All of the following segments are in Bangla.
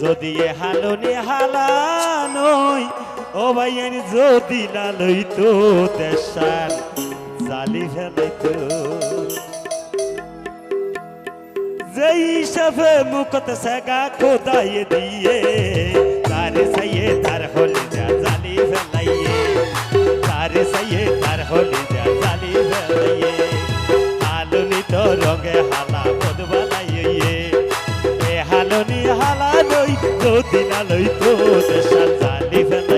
যদি এ হালনি হালানই ও ভাইয়ের যদি না লইতো দেশান জালি ফেলাইতো যেই হিসাবে মুখতে সেগা খোদাইয়ে দিয়ে, তারে সাইয়ে তার হলে যা জালি ফেলাইয়ে, তারে সাইয়ে তার হলে যা জালি ফেলাইয়ে। লই যদি না লইতো দেশাল জালি ফেলাইতো ধন্যবাদ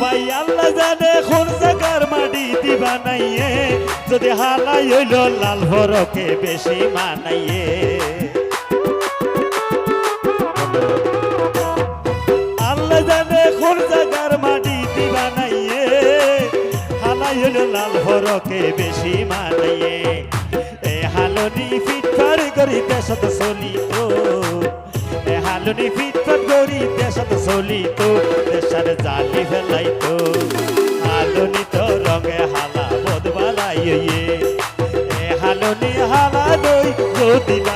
ভাই আল্লাহ জানে কোন মাটি দিবা নাইয়ে। যদি হালাই হইল, লাল ভরকে বেশি মানাইয়ে। আল্লাহ জানে কোন মাটি দিবা নাইয়ে। হালাই হইল, লাল ভরকে বেশি মানাইয়ে। এ হালনি ফিটফার করি দেশত চলিত। এ হালনি ফিটফার করি দেশত চলিত। দেশার জালি ফেলাই তো। হালুনি তো রঙে হালা বদবালাই এ হালনি হালা দই যদি না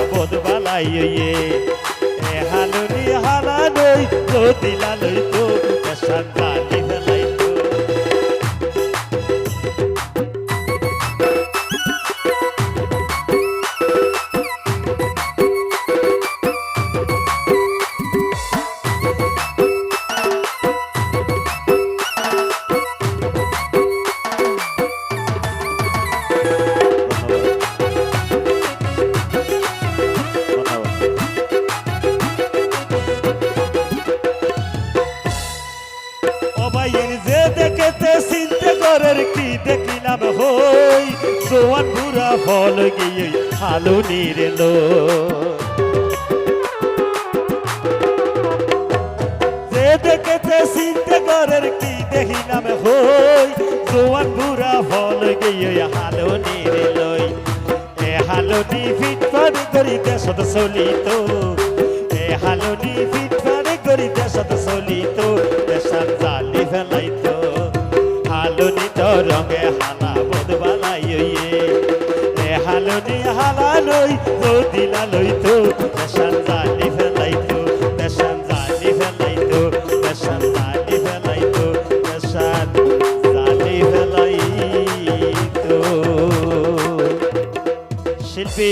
হালা বদবালাইয়ে এ হালুনি হালা নই যদি লালইতো অবাইয়ের যে দেখেতে চিন্তে করের কি দেখিলাম? হই, সোয়ান বুড়া ফল গিয়ে হালু নিরেলো যে দেখেতে চিন্তে করের কি দেখিলাম? হই, সোয়ান বুড়া ফল গিয়ে হালু নিরেলই এ হালনি ফিট ফাড়ি করি দেশত চলিত এ হালনি ফিট ফাড়ি করি দেশত চলিত দেশার জালি ফেলাইত। হালনি তো রঙে হালা বদবালাইয়ে এ হালনি হালা লই দিলা লইত দেশার জালি ফেলাইত দেশার জালি ফেলাইত দেশার জালি ফেলাইত দেশার জালি ফেলাইত। শিল্পী